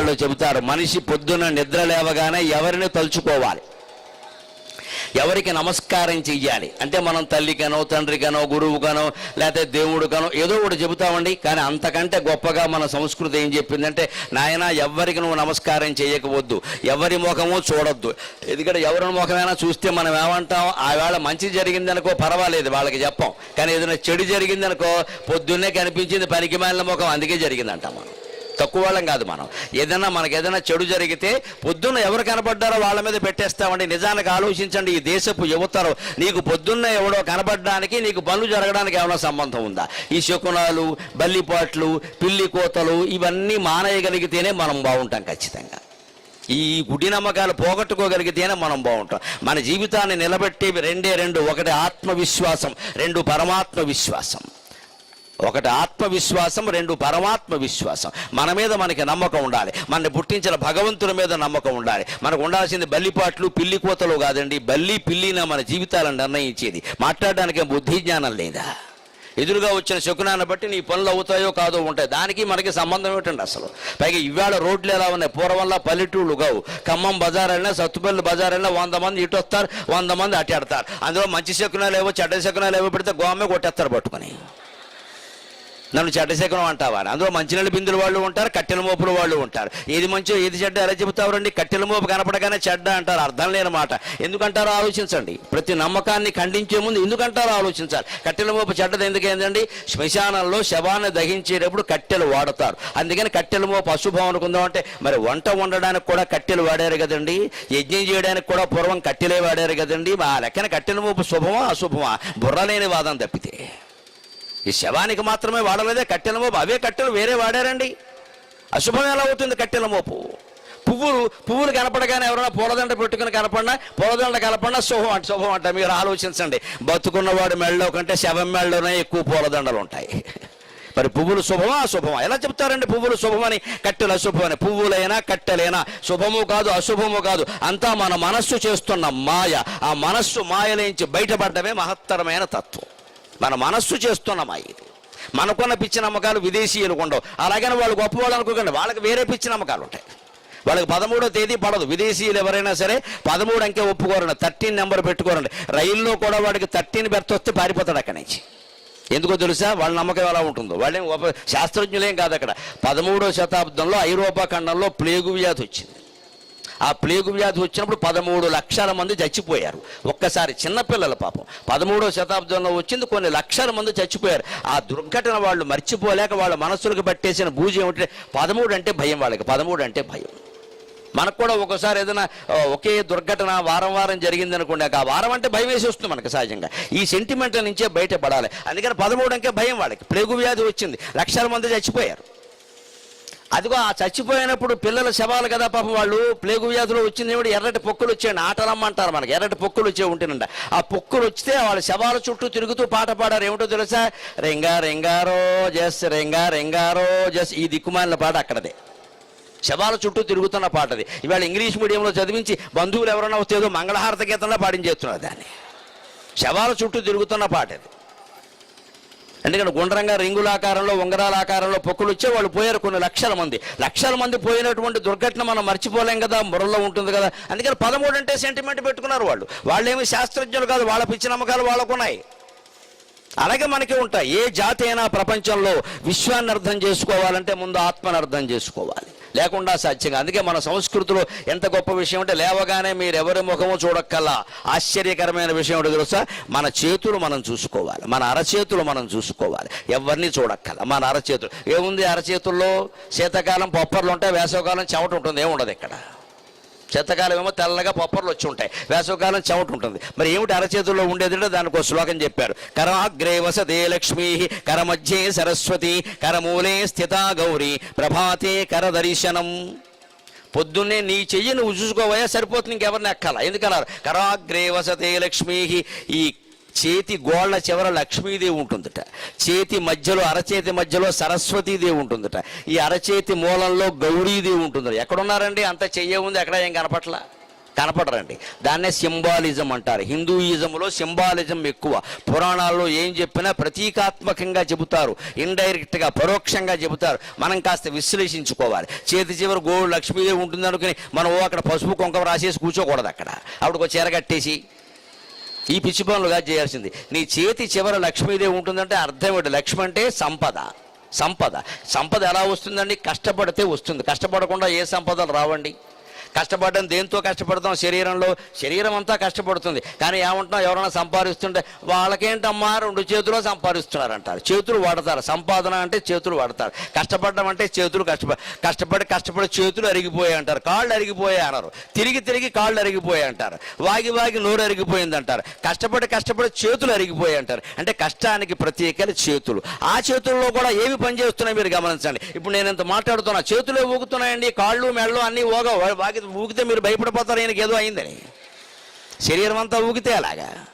వాళ్ళు చెబుతారు మనిషి పొద్దున నిద్ర లేవగానే ఎవరిని తలుచుకోవాలి? ఎవరికి నమస్కారం చెయ్యాలి? అంటే మనం తల్లికనో తండ్రికనో గురువుకనో లేకపోతే దేవుడికనో ఏదో ఒకటి చెబుతామండి. కానీ అంతకంటే గొప్పగా మన సంస్కృతి ఏం చెప్పిందంటే నాయన ఎవరికి నువ్వు నమస్కారం చేయకపోవద్దు ఎవరి ముఖము చూడొద్దు. ఎందుకంటే ఎవరి ముఖమైనా చూస్తే మనం ఏమంటాం? ఆవేళ మంచి జరిగిందనుకో పర్వాలేదు వాళ్ళకి చెప్పం. కానీ ఏదైనా చెడు జరిగిందనుకో పొద్దున్నే కనిపించింది పనికి మాలిన ముఖం అందుకే జరిగిందంటాం మనం. తక్కువ వాళ్ళం కాదు మనం. ఏదైనా మనకి ఏదైనా చెడు జరిగితే పొద్దున్న ఎవరు కనబడ్డారో వాళ్ళ మీద పెట్టేస్తామండి. నిజానికి ఆలోచించండి ఈ దేశపు యువతరం. నీకు పొద్దున్న ఎవడో కనబడడానికి నీకు పనులు జరగడానికి ఏమైనా సంబంధం ఉందా? ఈ శకునాలు బల్లిపాట్లు పిల్లి కోతలు ఇవన్నీ మానేయగలిగితేనే మనం బాగుంటాం ఖచ్చితంగా. ఈ గుడి నమ్మకాలు పోగొట్టుకోగలిగితేనే మనం బాగుంటాం. మన జీవితాన్ని నిలబెట్టేవి రెండే రెండు. ఒకటి ఆత్మవిశ్వాసం రెండు పరమాత్మ విశ్వాసం ఒకటి ఆత్మవిశ్వాసం రెండు పరమాత్మ విశ్వాసం మన మీద మనకి నమ్మకం ఉండాలి. మనని పుట్టించిన భగవంతుని మీద నమ్మకం ఉండాలి. మనకు ఉండాల్సింది బల్లిపాట్లు పిల్లి కోతలు కాదండి. బల్లి పిల్లిన మన జీవితాలను నిర్ణయించేది. మాట్లాడడానికి బుద్ధి జ్ఞానం లేదా? ఎదురుగా వచ్చిన శకునాన్ని బట్టి నీ పనులు అవుతాయో కాదో ఉంటాయి. దానికి మనకి సంబంధం ఏంటండి అసలు? పైగా ఇవాళ రోడ్లు ఎలా ఉన్నాయి? పూర్వంలో పల్లెటూళ్ళు కావు. ఖమ్మం బజార్ అయినా సత్తుపల్లి బజార్ అయినా వంద మంది ఇటు వస్తారు వంద మంది అటు ఎడతారు అందులో మంచి శకునాలు ఏవో చెడ్డ శకునాలు ఏవో పెడితే గోమే కొట్టేస్తారు పట్టుకొని. నన్ను చెడ్డశకనం అంటావా అందులో మంచినీళ్ళ బిందులు వాళ్ళు ఉంటారు కట్టెల మోపులు వాళ్ళు ఉంటారు. ఏది మంచో ఏది చెడ్డ ఎలా చెబుతారండి కట్టెల మోపు కనపడగానే చెడ్డ అంటారు. అర్థం లేని మాట. ఎందుకంటారో ఆలోచించండి. ప్రతి నమ్మకాన్ని ఖండించే ముందు ఎందుకంటారో ఆలోచించాలి. కట్టెల మోపు చెడ్డది ఎందుకేందండి శ్మశానంలో శవాన్ని దహించేటప్పుడు కట్టెలు వాడతారు. అందుకని కట్టెల మోపు అశుభం అనుకుందాం అంటే మరి వంట వండడానికి కూడా కట్టెలు వాడారు కదండి? యజ్ఞం చేయడానికి కూడా పూర్వం కట్టెలే వాడారు కదండి? ఆ లెక్కన కట్టెల మోపు శుభమా అశుభమా? బుర్రలేని వాదం తప్పితే. ఈ శవానికి మాత్రమే వాడలేదే కట్టెల మోపు. అవే కట్టెలు వేరే వాడారండి. అశుభం ఎలా అవుతుంది కట్టెల మోపు? పువ్వులు పువ్వులు కనపడగానే ఎవరైనా పూలదండ పెట్టుకుని కనపడినా పూలదండ కనపడినా శుభం అంట శుభం అంట. మీరు ఆలోచించండి. బతుకున్నవాడు మెళ్ళలో కంటే శవం మెళ్ళలోనే ఎక్కువ పూలదండలు ఉంటాయి మరి పువ్వులు శుభమా అశుభమా? ఎలా చెప్తారండి పువ్వులు శుభమని? కట్టెలు అశుభమని. పువ్వులైనా కట్టెలైనా శుభము కాదు అశుభము కాదు. అంతా మన మనస్సు చేస్తున్న మాయ. ఆ మనస్సు మాయలేంచి బయటపడ్డమే మహత్తరమైన తత్వం. మన మనస్సు చేస్తున్నామా ఇది? మనకున్న పిచ్చి నమ్మకాలు విదేశీయులకు ఉండవు. అలాగని వాళ్ళు గొప్పవాళ్ళు అనుకోకండి. వాళ్ళకి వేరే పిచ్చి నమ్మకాలు ఉంటాయి. వాళ్ళకి పదమూడో తేదీ పడదు. విదేశీయులు ఎవరైనా సరే పదమూడు అంకె ఒప్పుకోరండి. థర్టీన్ నెంబర్ పెట్టుకోరండి. రైల్లో కూడా వాడికి థర్టీన్ బెర్త్ వస్తే పారిపోతాడు అక్కడి నుంచి. ఎందుకో తెలుసా? వాళ్ళ నమ్మకం ఎలా ఉంటుందో. వాళ్ళేం ఉప శాస్త్రజ్ఞులేం కాదు అక్కడ. పదమూడో శతాబ్దంలో ఐరోపా ఖండంలో ప్లేగు వ్యాధి వచ్చింది. ఆ ప్లేగు వ్యాధి వచ్చినప్పుడు పదమూడు లక్షల మంది చచ్చిపోయారు. ఒక్కసారి చిన్నపిల్లల పాపం. పదమూడో శతాబ్దంలో వచ్చింది కొన్ని లక్షల మంది చచ్చిపోయారు. ఆ దుర్ఘటన వాళ్ళు మర్చిపోలేక వాళ్ళ మనస్సులకు పట్టేసిన భూజ ఏమిటంటే పదమూడు అంటే భయం వాళ్ళకి. పదమూడు అంటే భయం. మనకు కూడా ఒకసారి ఏదైనా ఒకే దుర్ఘటన వారం వారం జరిగింది అనుకోండి ఆ వారం అంటే భయం వేసి వస్తుంది మనకు సహజంగా. ఈ సెంటిమెంట్ల నుంచే బయటపడాలి. అందుకని పదమూడు అంకే భయం వాళ్ళకి. ప్లేగు వ్యాధి వచ్చింది. లక్షల మంది చచ్చిపోయారు. అదిగో ఆ చచ్చిపోయినప్పుడు పిల్లల శవాలు కదా పాపం వాళ్ళు. ప్లేగు వ్యాధిలో వచ్చింది ఏమిటి? ఎర్రటి పొక్కులు వచ్చాయండి. ఆటలమ్మ అంటారు మనకి. ఎర్రటి పొక్కులు వచ్చే ఉంటేనండి ఆ పొక్కులు వచ్చితే వాళ్ళ శవాల చుట్టూ తిరుగుతూ పాట పాడారు. ఏమిటో తెలుసా? రెంగా రెంగారో జస్ రెంగా రెంగారో జస్ ఈ దిక్కుమాలిన పాట అక్కడదే. శవాల చుట్టూ తిరుగుతున్న పాట అది ఇవాళ ఇంగ్లీష్ మీడియంలో చదివించి బంధువులు ఎవరైనా వచ్చేదో మంగళహారత గీతంలో పాడించేస్తున్నారు దాన్ని. శవాల చుట్టూ తిరుగుతున్న పాట అది ఎందుకంటే గుండ్రంగా రింగుల ఆకారంలో ఉంగరాల ఆకారంలో పొక్కులు వచ్చే వాళ్ళు పోయారు కొన్ని లక్షల మంది. లక్షల మంది పోయినటువంటి దుర్ఘటన మనం మర్చిపోలేం కదా మురల్లో ఉంటుంది కదా. అందుకని పదమూడు అంటే సెంటిమెంట్ పెట్టుకున్నారు వాళ్ళు. వాళ్ళేమి శాస్త్రజ్ఞులు కాదు వాళ్ళ పిచ్చి నమ్మకాలు వాళ్ళకున్నాయి. అలాగే మనకి ఉంటాయి. ఏ జాతి అయినా ప్రపంచంలో విశ్వాన్ని అర్థం చేసుకోవాలంటే ముందు ఆత్మను అర్థం చేసుకోవాలి. లేకుండా సాధ్యంగా అందుకే మన సంస్కృతిలో ఎంత గొప్ప విషయం అంటే లేవగానే మీరు ఎవరి ముఖము చూడక్కల్లా ఆశ్చర్యకరమైన విషయం ఏంటో తెలుసా? మన చేతులు మనం చూసుకోవాలి. మన అరచేతులు మనం చూసుకోవాలి. ఎవరిని చూడక్కల మన అరచేతులు. ఏముంది అరచేతుల్లో? శీతాకాలం పొప్పర్లు ఉంటాయి వేసవకాలం చెమట ఉంటుంది. ఏముండదు ఇక్కడ. శతకాలం ఏమో తెల్లగా పొప్పర్లు వచ్చి ఉంటాయి. వేసవకాలం చెమట ఉంటుంది. మరి ఏమిటి అరచేతుల్లో ఉండేది అంటే దానికి ఒక శ్లోకం చెప్పారు. కరాగ్రే వసతే లక్ష్మీ కరమధ్యే సరస్వతి కరమూలే స్థితా గౌరీ ప్రభాతే కర దర్శనం పొద్దున్నే నీ చెయ్యి నువ్వు చూసుకోవయా సరిపోతుంది ఇంకెవరిని ఎక్కాల? ఎందుకన్నారు? కరాగ్రే వసతే లక్ష్మీ ఈ చేతి గోళ్ళ చివర లక్ష్మీదేవి ఉంటుందట. చేతి మధ్యలో అరచేతి మధ్యలో సరస్వతీదేవి ఉంటుందట. ఈ అరచేతి మూలంలో గౌరీదేవి ఉంటుందట. ఎక్కడున్నారండి? అంత చెయ్యే ఉంది ఎక్కడ ఏం కనపట్లా? కనపడరండి. దాన్నే సింబాలిజం అంటారు. హిందూయిజంలో సింబాలిజం ఎక్కువ. పురాణాల్లో ఏం చెప్పినా ప్రతీకాత్మకంగా చెబుతారు. ఇండైరెక్ట్గా పరోక్షంగా చెబుతారు. మనం కాస్త విశ్లేషించుకోవాలి. చేతి చివరి గోడు లక్ష్మీదేవి ఉంటుంది అనుకుని మనం ఓ అక్కడ పసుపు కొంక రాసేసి కూర్చోకూడదు అక్కడ. అప్పుడు ఒక చీర కట్టేసి ఈ పిచ్చి పనులుగా చేయాల్సింది. నీ చేతి చివర లక్ష్మీదేవి ఉంటుందంటే అర్థం ఏంటి? లక్ష్మి అంటే సంపద. సంపద. సంపద ఎలా వస్తుందండి? కష్టపడితే వస్తుంది. కష్టపడకుండా ఏ సంపదలు రావండి? కష్టపడడం దేంతో కష్టపడతాం? శరీరంలో. శరీరం అంతా కష్టపడుతుంది. కానీ ఏమంటున్నాం ఎవరైనా సంపాదిస్తుంటే వాళ్ళకేంటమ్మా? రెండు చేతులు సంపాదిస్తున్నారు అంటారు చేతులు వాడతారు. సంపాదన అంటే చేతులు వాడతారు. కష్టపడడం అంటే చేతులు కష్టపడి కష్టపడి కష్టపడి చేతులు అరిగిపోయాయి అంటారు. కాళ్ళు అరిగిపోయాయి అన్నారు. తిరిగి తిరిగి కాళ్ళు అరిగిపోయాయి అంటారు. వాగి వాగి నోరు అరిగిపోయింది అంటారు. కష్టపడి కష్టపడి చేతులు అరిగిపోయాయి అంటారు. అంటే కష్టానికి ప్రత్యేకలు చేతులు. ఆ చేతుల్లో కూడా ఏవి పనిచేస్తున్నాయి మీరు గమనించండి. ఇప్పుడు నేను ఇంత మాట్లాడుతున్నా. చేతులే ఊగుతున్నాయండి. కాళ్ళు మెళ్ళు అన్నీ ఊగ వాగి ఊగితే మీరు భయపడిపోతారు ఆయనకి ఏదో అయిందని. శరీరం అంతా ఊగితే అలాగా.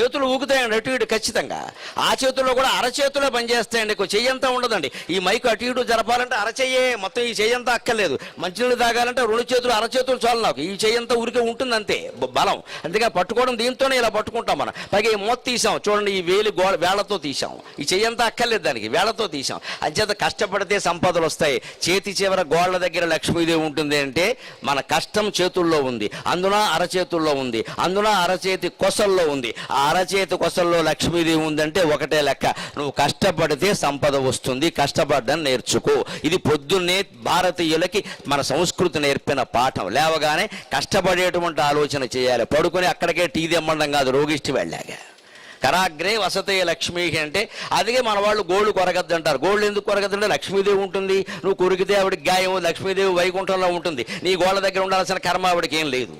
చేతులు ఊగుతాయండి అటు ఇటు ఖచ్చితంగా. ఆ చేతుల్లో కూడా అరచేతులే పనిచేస్తాయండి. చెయ్యంతా ఉండదండి. ఈ మైకు అటు ఇటు జరపాలంటే అరచెయ్యే మొత్తం ఈ చెయ్యంతా అక్కర్లేదు. మంచినీళ్ళు తాగాలంటే రెండు చేతులు అరచేతులు చాలు నాకు. ఈ చెయ్యంతా ఊరికే ఉంటుంది అంతే బలం. అందుకే పట్టుకోవడం దీంతోనే ఇలా పట్టుకుంటాం మనం. పైగా ఈ మూత తీసాం. చూడండి ఈ వేలు గోడ వేళ్ళతో తీసాం. ఈ చెయ్యంతా అక్కర్లేదు దానికి. వేళ్ళతో తీసాం. అంచేత కష్టపడితే సంపదలు వస్తాయి. చేతి చివర గోళ్ళ దగ్గర లక్ష్మీదేవి ఉంటుంది అంటే మన కష్టం చేతుల్లో ఉంది. అందున అరచేతుల్లో ఉంది. అందున అరచేతి కొసల్లో ఉంది. ఆ అరచేతి కొసల్లో లక్ష్మీదేవి ఉందంటే ఒకటే లెక్క. నువ్వు కష్టపడితే సంపద వస్తుంది కష్టపడ్డం నేర్చుకో. ఇది పొద్దున్నే భారతీయులకి మన సంస్కృతి నేర్పిన పాఠం. లేవగానే కష్టపడేటువంటి ఆలోచన చేయాలి. పడుకొని అక్కడికే టీ తెమ్మండం కాదు రోగిష్టి వెళ్ళాగా కరాగ్రే వసతే లక్ష్మీ అంటే అదిగే మన వాళ్ళు గోళ్ళు కొరగద్దు అంటారు. గోళ్ళు ఎందుకు కొరగద్దంటే లక్ష్మీదేవి ఉంటుంది. నువ్వు కొరికితే ఆవిడకి గాయం లక్ష్మీదేవి వైకుంఠంలో ఉంటుంది. నీ గోళ్ళ దగ్గర ఉండాల్సిన కర్మ ఆవిడకి ఏం లేదు.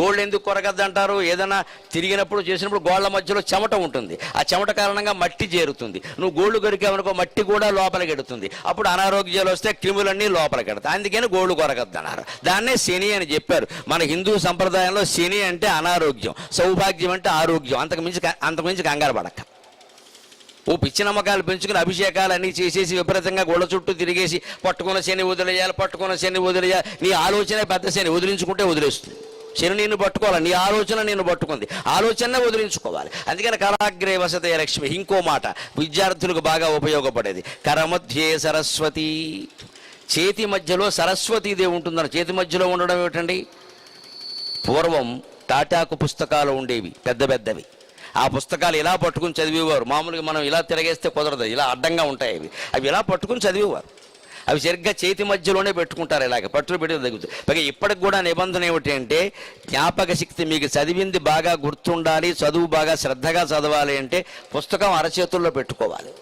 గోళ్ళు ఎందుకు కొరగద్దంటారు? ఏదైనా తిరిగినప్పుడు చేసినప్పుడు గోళ్ళ మధ్యలో చెమట ఉంటుంది. ఆ చెమట కారణంగా మట్టి చేరుతుంది. నువ్వు గోళ్ళు కొరికావనుకో మట్టి కూడా లోపలికి ఎడుతుంది. అప్పుడు అనారోగ్యాలు వస్తే క్రిములన్నీ లోపలికి ఎడతాయి. అందుకని గోళ్ళు కొరగద్దన్నారు. దాన్నే శని అని చెప్పారు. మన హిందూ సంప్రదాయంలో శని అంటే అనారోగ్యం. సౌభాగ్యం అంటే ఆరోగ్యం. అంతకు మించి అంతకు మించి కంగారు పడక. ఓ పిచ్చి నమ్మకాలు పెంచుకుని అభిషేకాలు అన్నీ చేసేసి విపరీతంగా గోడ చుట్టూ తిరిగేసి పట్టుకున్న శని వదిలేయాలి పట్టుకున్న శని వదిలేయాలి. నీ ఆలోచనే పెద్ద శని. వదిలించుకుంటే వదిలేస్తుంది. శని నేను పట్టుకోవాలి నీ ఆలోచన నేను పట్టుకుంది. ఆలోచన వదిలించుకోవాలి. అందుకని కరాగ్రే వసతే లక్ష్మి. ఇంకో మాట విద్యార్థులకు బాగా ఉపయోగపడేది. కరమధ్యే సరస్వతి. చేతి మధ్యలో సరస్వతీదేవి ఉంటుందని చేతి మధ్యలో ఉండడం ఏమిటండి? పూర్వం తాటాకు పుస్తకాలు ఉండేవి పెద్ద పెద్దవి. ఆ పుస్తకాలు ఇలా పట్టుకుని చదివేవారు. మామూలుగా మనం ఇలా తిరగేస్తే కుదరదు ఇలా అడ్డంగా ఉంటాయి అవి. అవి ఇలా పట్టుకుని చదివేవారు. అవి సరిగ్గా చేతి మధ్యలోనే పెట్టుకుంటారు ఇలాగ పట్టులు పెట్టి తగ్గుతుంది పైగా ఇప్పటికి కూడా నిబంధన ఏమిటి అంటే జ్ఞాపక శక్తి మీకు చదివింది బాగా గుర్తుండాలి చదువు బాగా శ్రద్ధగా చదవాలి అంటే పుస్తకం అరచేతుల్లో పెట్టుకోవాలి.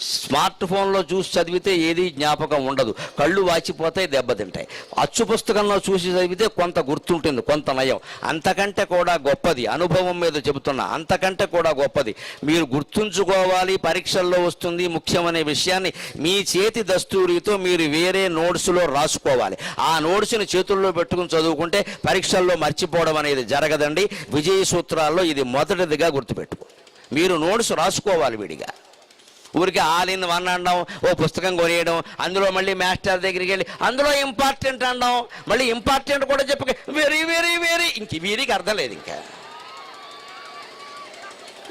స్మార్ట్ ఫోన్లో చూసి చదివితే ఏది జ్ఞాపకం ఉండదు. కళ్ళు వాచిపోతాయి దెబ్బతింటాయి అచ్చు పుస్తకంలో చూసి చదివితే కొంత గుర్తుంటుంది కొంత నయం. అంతకంటే కూడా గొప్పది. అనుభవం మీద చెబుతున్నా అంతకంటే కూడా గొప్పది. మీరు గుర్తుంచుకోవాలి పరీక్షల్లో వస్తుంది ముఖ్యమనే విషయాన్ని మీ చేతి దస్తూరితో మీరు వేరే నోట్స్లో రాసుకోవాలి. ఆ నోట్స్ని చేతుల్లో పెట్టుకుని చదువుకుంటే పరీక్షల్లో మర్చిపోవడం అనేది జరగదండి. విజయ సూత్రాల్లో ఇది మొదటిదిగా గుర్తుపెట్టుకో. మీరు నోట్స్ రాసుకోవాలి విడిగా. ఊరికి ఆల్ ఇన్ వన్ అనడం ఓ పుస్తకం కొనేయడం అందులో మళ్ళీ మాస్టర్ దగ్గరికి వెళ్ళి అందులో ఇంపార్టెంట్ అనడం మళ్ళీ ఇంపార్టెంట్ కూడా చెప్పక వెరీ వెరీ వెరీ ఇంక వీరికి అర్థం లేదు ఇంకా.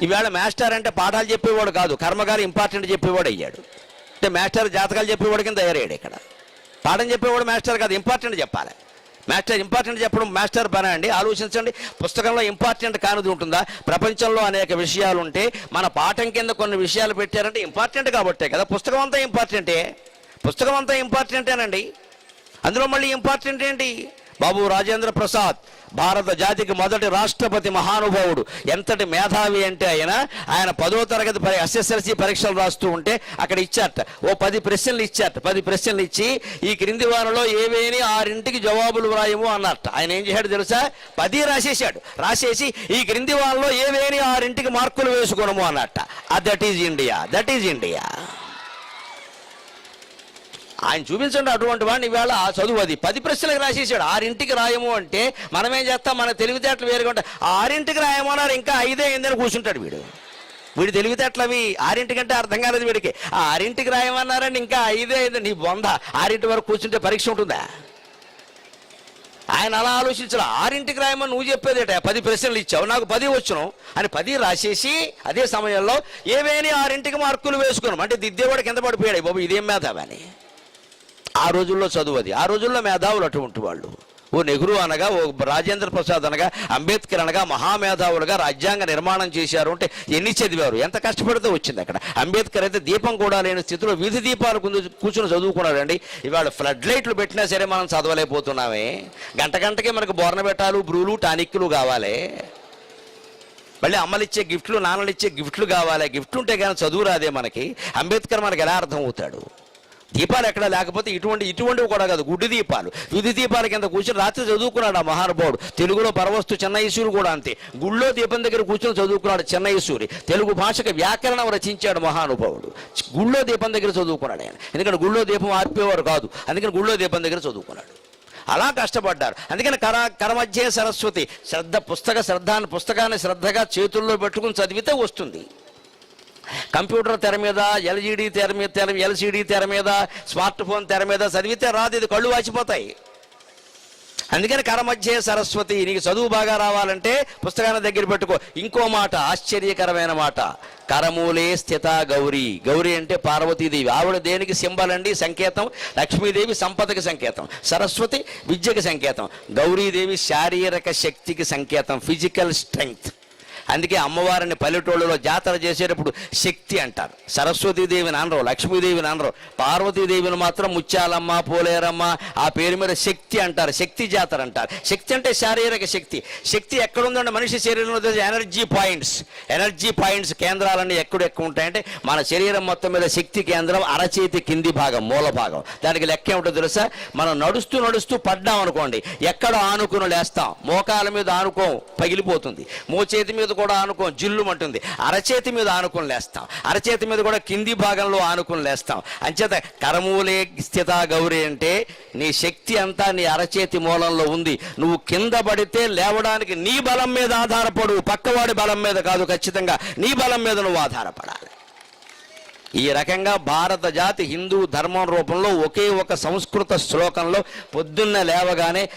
ఈవేళ మాస్టర్ అంటే పాఠాలు చెప్పేవాడు కాదు కర్మగారు ఇంపార్టెంట్ చెప్పేవాడు అయ్యాడు. అంటే మాస్టర్ జాతకాలు చెప్పేవాడు కింద తయారయ్యాడు ఇక్కడ. పాఠం చెప్పేవాడు మాస్టర్ కాదు ఇంపార్టెంట్ చెప్పాలి. మాస్టర్ ఇంపార్టెంట్ చెప్పడం మాస్టర్ పని అండి. ఆలోచించండి. పుస్తకంలో ఇంపార్టెంట్ కానిది ఉంటుందా? ప్రపంచంలో అనేక విషయాలు ఉంటే మన పాఠం కింద కొన్ని విషయాలు పెట్టారంటే ఇంపార్టెంట్ కాబట్టే కదా. పుస్తకం అంతా ఇంపార్టెంటే? పుస్తకం అంతా ఇంపార్టెంటేనండి. అందులో మళ్ళీ ఇంపార్టెంట్ ఏంటి? బాబు రాజేంద్ర ప్రసాద్ భారత జాతికి మొదటి రాష్ట్రపతి మహానుభావుడు. ఎంతటి మేధావి అంటే ఆయన? ఆయన పదో తరగతి పరి ఎస్ఎస్ఎల్సి పరీక్షలు రాస్తూ ఉంటే అక్కడ ఇచ్చారట. ఓ పది ప్రశ్నలు ఇచ్చారట. పది ప్రశ్నలు ఇచ్చి ఈ క్రింది వారంలో ఏవేని ఆరింటికి జవాబులు వ్రాయము అన్నట్ట ఆయన ఏం చేశాడు తెలుసా? పది రాసేసాడు రాసేసి ఈ క్రింది వారంలో ఏవేని ఆరింటికి మార్కులు వేసుకోనము అన్నట్ట that is India. That is India. ఆయన చూపించండి అటువంటి వాడిని. ఇవాళ ఆ చదువు అది. పది ప్రశ్నలకు రాసేసాడు. ఆరింటికి రాయము అంటే మనం ఏం చేస్తాం? మన తెలివితేటలు వేరుగా ఉంటాయి. ఆరింటికి రాయము అన్నారు. ఇంకా ఐదే అయిందని కూర్చుంటాడు వీడు. వీడు తెలివితేటలు అవి ఆరింటికంటే అర్థం కాలేదు వీడికి. ఆ ఆరింటికి రాయమన్నారని ఇంకా ఐదే అయింది. నీ బొంద. ఆరింటి వరకు కూర్చుంటే పరీక్ష ఉంటుందా? ఆయన అలా ఆలోచించాలి ఆరింటికి రాయమని నువ్వు చెప్పేదేట. పది ప్రశ్నలు ఇచ్చావు. నాకు పది వచ్చును. అని పది రాసేసి అదే సమయంలో ఏవేని ఆరింటికి మార్కులు వేసుకున్నాం. అంటే దిద్దేవాడు కింద పడిపోయాడు. బాబు ఇదేం మేధావని? అని ఆ రోజుల్లో చదువు అది. ఆ రోజుల్లో మేధావులు అటువంటి వాళ్ళు. ఓ నెహ్రూ అనగా ఓ రాజేంద్ర ప్రసాద్ అనగా అంబేద్కర్ అనగా మహామేధావులుగా రాజ్యాంగ నిర్మాణం చేశారు అంటే ఎన్ని చదివారు? ఎంత కష్టపడితే వచ్చింది అక్కడ. అంబేద్కర్ అయితే దీపం కూడా లేని స్థితిలో వీధి దీపాలు కూర్చుని చదువుకున్నాడండి. ఇవాళ ఫ్లడ్ లైట్లు పెట్టినా సరే మనం చదవలేకపోతున్నామే. గంట గంటకే మనకు బోర్నబెట్టాలు బ్రూలు టానిక్లు కావాలి. మళ్ళీ అమ్మలు ఇచ్చే గిఫ్ట్లు నాన్నలు ఇచ్చే గిఫ్ట్లు కావాలి. గిఫ్ట్ ఉంటే కానీ చదువు రాదే మనకి. అంబేద్కర్ మనకి ఎలా అర్థం అవుతాడు దీపాలు ఎక్కడ లేకపోతే ఇటువంటి ఇటువంటివి కూడా కాదు గుడ్డి దీపాలు. విధి దీపాల కింద కూర్చొని రాత్రి చదువుకున్నాడు ఆ మహానుభావుడు. తెలుగులో పరవస్తు చెన్నైసూరి కూడా అంతే. గుళ్ళో దీపం దగ్గర కూర్చొని చదువుకున్నాడు చెన్నైసూరి. తెలుగు భాషకు వ్యాకరణం రచించాడు మహానుభావుడు. గుళ్ళో దీపం దగ్గర చదువుకున్నాడు ఆయన. ఎందుకంటే గుళ్ళో దీపం ఆర్పేవారు కాదు. అందుకని గుళ్ళో దీపం దగ్గర చదువుకున్నాడు. అలా కష్టపడ్డారు. అందుకని కర కరమధ్య సరస్వతి శ్రద్ధ పుస్తక శ్రద్ధాన్ని పుస్తకాన్ని శ్రద్ధగా చేతుల్లో పెట్టుకుని చదివితే వస్తుంది. కంప్యూటర్ తెర మీద ఎల్జీడీ తెర మీద తెర ఎల్సీడీ తెర మీద స్మార్ట్ ఫోన్ తెర మీద చదివితే రాదు ఇది కళ్ళు వాచిపోతాయి. అందుకని కరమధ్య సరస్వతి నీకు చదువు బాగా రావాలంటే పుస్తకాన్ని దగ్గర పెట్టుకో. ఇంకో మాట ఆశ్చర్యకరమైన మాట. కరమూలే స్థిత గౌరీ. గౌరీ అంటే పార్వతీదేవి. ఆవిడ దేనికి సింబల్ అండి? సంకేతం. లక్ష్మీదేవి సంపదకి సంకేతం. సరస్వతి విద్యకి సంకేతం. గౌరీదేవి శారీరక శక్తికి సంకేతం. Physical strength. అందుకే అమ్మవారిని పల్లెటూళ్ళలో జాతర చేసేటప్పుడు శక్తి అంటారు. సరస్వతీదేవిని అనరు లక్ష్మీదేవిని అనరు. పార్వతీదేవిని మాత్రం ముత్యాలమ్మ పోలేరమ్మ ఆ పేరు మీద శక్తి అంటారు శక్తి జాతర అంటారు. శక్తి అంటే శారీరక శక్తి. శక్తి ఎక్కడుందంటే మనిషి శరీరంలో ఎనర్జీ పాయింట్స్. ఎనర్జీ పాయింట్స్ కేంద్రాలన్నీ ఎక్కడ ఎక్కువ ఉంటాయంటే మన శరీరం మొత్తం మీద శక్తి కేంద్రం అరచేతి కింది భాగం మూల భాగం. దానికి లెక్క ఏమిటో తెలుసా? మనం నడుస్తూ నడుస్తూ పడ్డాం అనుకోండి ఎక్కడ ఆనుకుని లేస్తాం. మోకాల మీద ఆనుకోం పగిలిపోతుంది. మోచేతి మీద కూడా ఆనుకోం జిల్లుమంటుంది అరచేతి మీద ఆనుకుని లేస్తాం. అరచేతి మీద కూడా కింది భాగంలో ఆనుకుని లేస్తాం. అంచేత కరమూలే స్థిత గౌరీ అంటే నీ శక్తి అంతా నీ అరచేతి మూలంలో ఉంది. నువ్వు కింద పడితే లేవడానికి నీ బలం మీద ఆధారపడు. పక్కవాడి బలం మీద కాదు ఖచ్చితంగా. నీ బలం మీద నువ్వు ఆధారపడాలి. ఈ రకంగా భారత జాతి హిందూ ధర్మం రూపంలో ఒకే ఒక సంస్కృత శ్లోకంలో పొద్దున్న లేవగానే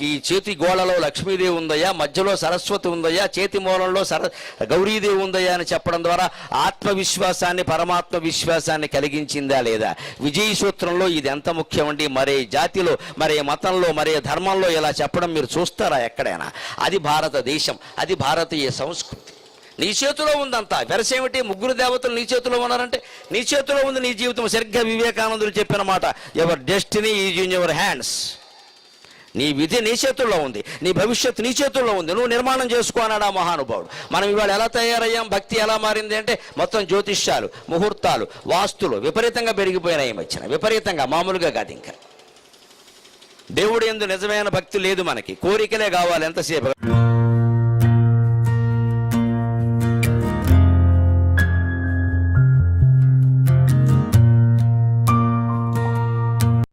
ఈ చేతి గోళలో లక్ష్మీదేవి ఉందయ్యా మధ్యలో సరస్వతి ఉందయ్యా చేతి మూలంలో సర గౌరీదేవి ఉందయ్యా అని చెప్పడం ద్వారా ఆత్మవిశ్వాసాన్ని పరమాత్మ విశ్వాసాన్ని కలిగించిందా లేదా? విజయ సూత్రంలో ఇది ఎంత ముఖ్యమండి? మరే జాతిలో మరే మతంలో మరే ధర్మంలో ఇలా చెప్పడం మీరు చూస్తారా ఎక్కడైనా? అది భారతదేశం అది భారతీయ సంస్కృతి. నీ చేతిలో ఉందంతా. వెరసేమిటి ముగ్గురు దేవతలు నీ చేతిలో ఉన్నారంటే నీ చేతిలో ఉంది నీ జీవితం. సరిగ్గా వివేకానందులు చెప్పిన మాట ever destiny is in your hands నీ విధి నీ చేతుల్లో ఉంది. నీ భవిష్యత్తు నీ చేతుల్లో ఉంది. నువ్వు నిర్మాణం చేసుకో అన్నాడు ఆ మహానుభావుడు. మనం ఇవాళ ఎలా తయారయ్యాం? భక్తి ఎలా మారింది అంటే మొత్తం జ్యోతిష్యాలు ముహూర్తాలు వాస్తులు విపరీతంగా పెరిగిపోయినాయి వచ్చిన విపరీతంగా మామూలుగా కాదు ఇంకా. దేవుడు ఎందు నిజమైన భక్తి లేదు మనకి. కోరికలే కావాలి ఎంతసేపు.